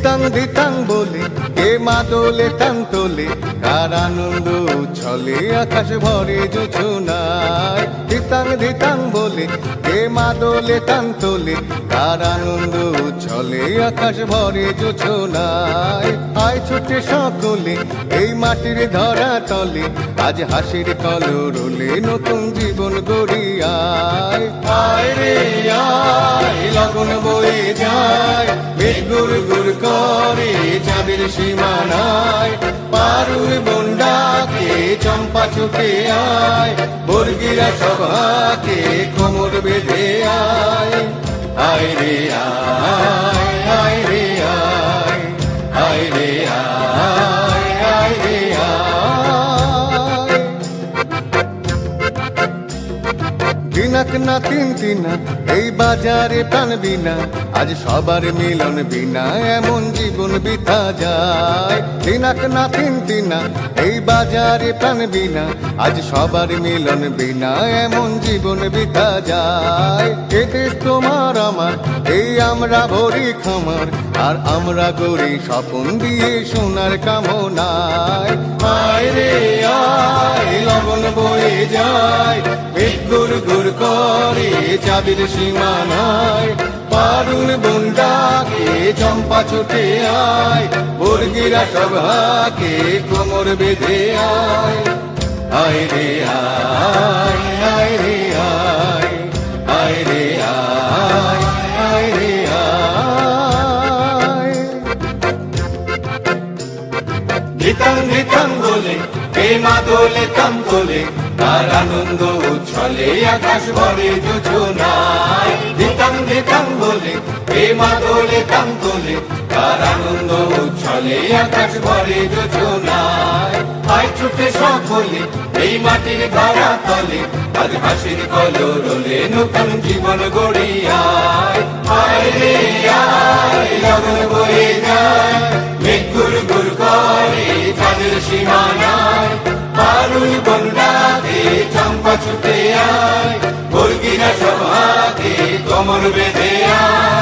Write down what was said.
দিতাং দিতাং বলে, কে মা দোলে টান তোলে, কার আনন্দ ছলে আকাশ ভরে যোছনায় দিতাং দিতাং বলে, কে মা দোলে টান তোলে, কার আনন্দ ছলে আকাশ ভরে যোছনায় আয় ছুটে সকলে, এই মাটির ধরা তলে, আজ হাসির কলরলে নতুন জীবন গড়িয়ায়। আয় রে মেঘ গুর গুর করে চাঁদের সীমানায়, পারুর বন্ডাকে চম্পা চুকে আয়, বর্গিরা সভাকে কোমর বেঁধে আয়। আয় দিনাক না তিন তিনা, এই বাজারে প্রাণ বিনা, আজ সবার মিলন বিনা, এমন জীবন বিতা যায়। দিনাক না তিন তিনা, এই বাজারে প্রাণ বিনা, আজ সবার মিলন বিনা, এমন জীবন বিতা যায়। এ দেশ তোমার আমার, এই আমরা ভরি খামার, আর আমরা গড়ি স্বপন দিয়ে সোনার কামনায়। আয় চাঁদের সীমানায় পারুন বন্ডাকে চম্পা ছুটে আয়, বর্গিরা সভাকে কোমর বেঁধে আয়। আয় রে আয় আয় নিতাং নিতাং বলে কে মা দোলে তাম তোলে তার আনন্দ উচ্ছলে আকাশ ভরে যোজনায় নিতাং নিতাং বলে কে মা দোলে তাম তোলে তার আনন্দ উচ্ছলে আকাশ ভরে যোজনায় আয় ছুটে সকলে, এই মাটির ধরা তলে, আজ হাসির কলরলে নতুন জীবন গড়িয়ায়। আয় রে, আয়, লগন বয়ে যায়। ছুটে আয় মুরগিরা হাতে কমর বেঁধে আয়।